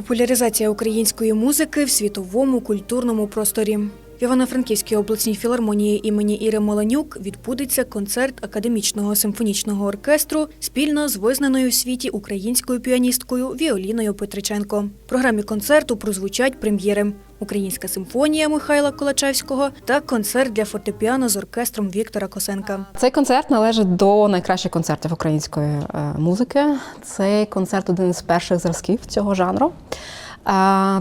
Популяризація української музики в світовому культурному просторі. В Івано-Франківській обласній філармонії імені Іри Моленюк відбудеться концерт академічного симфонічного оркестру спільно з визнаною в світі українською піаністкою Віоліною Петриченко. В програмі концерту прозвучать прем'єри: Українська симфонія Михайла Колачевського та концерт для фортепіано з оркестром Віктора Косенка. Цей концерт належить до найкращих концертів української е, музики. Цей концерт один з перших зразків цього жанру.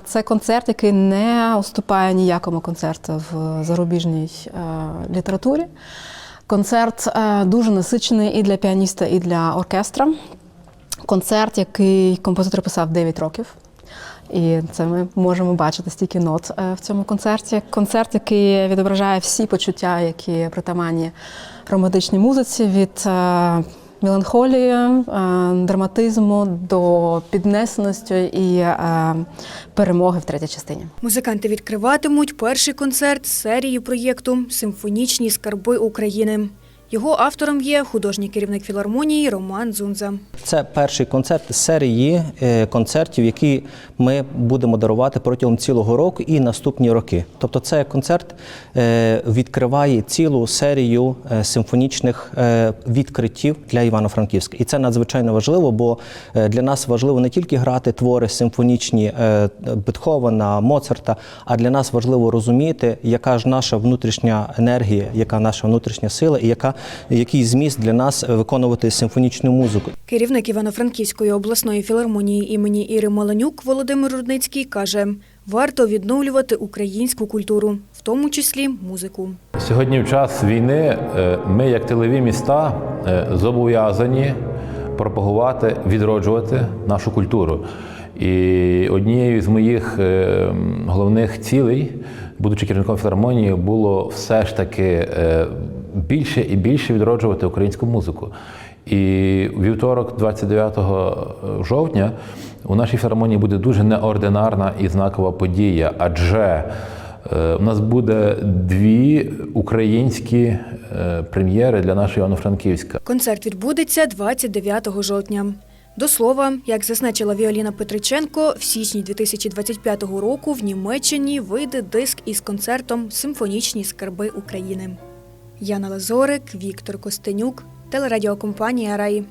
Це концерт, який не уступає ніякому концерту в зарубіжній е, літературі. Концерт е, дуже насичений і для піаніста, і для оркестра. Концерт, який композитор писав 9 років. І це ми можемо бачити стільки нот е, в цьому концерті. Концерт, який відображає всі почуття, які притаманні романтичній музиці від меланхолії, е, драматизму до піднесеності і е, перемоги в третій частині. Музиканти відкриватимуть перший концерт серії проєкту Симфонічні скарби України. Його автором є художній керівник філармонії Роман Зунза. Це перший концерт серії е, концертів, які ми будемо дарувати протягом цілого року і наступні роки. Тобто, цей концерт е, відкриває цілу серію е, симфонічних відкриттів для Івано-Франківська. І це надзвичайно важливо, бо для нас важливо не тільки грати твори симфонічні Бетховена, Моцарта, а для нас важливо розуміти, яка ж наша внутрішня енергія, яка наша внутрішня сила і яка, який зміст для нас виконувати симфонічну музику. Керівник Івано-Франківської обласної філармонії імені Іри Маленюк Володимир Рудницький каже: варто відновлювати українську культуру, в тому числі музику. Сьогодні, в час війни, е, ми, як тилові міста, е, зобов'язані пропагувати, відроджувати нашу культуру. І однією з моїх е, головних цілей, будучи керівником філармонії, було все ж таки більше і більше відроджувати українську музику. І вівторок, 29 жовтня, у нашій філармонії буде дуже неординарна і знакова подія, адже Е, У нас буде дві українські е, прем'єри для нашого Івано-Франківська. Концерт відбудеться 29 жовтня. До слова, як зазначила Віоліна Петриченко, в січні 2025 року в Німеччині вийде диск із концертом Симфонічні скарби України. Яна Лазорик, Віктор Костенюк, телерадіокомпанія Рай.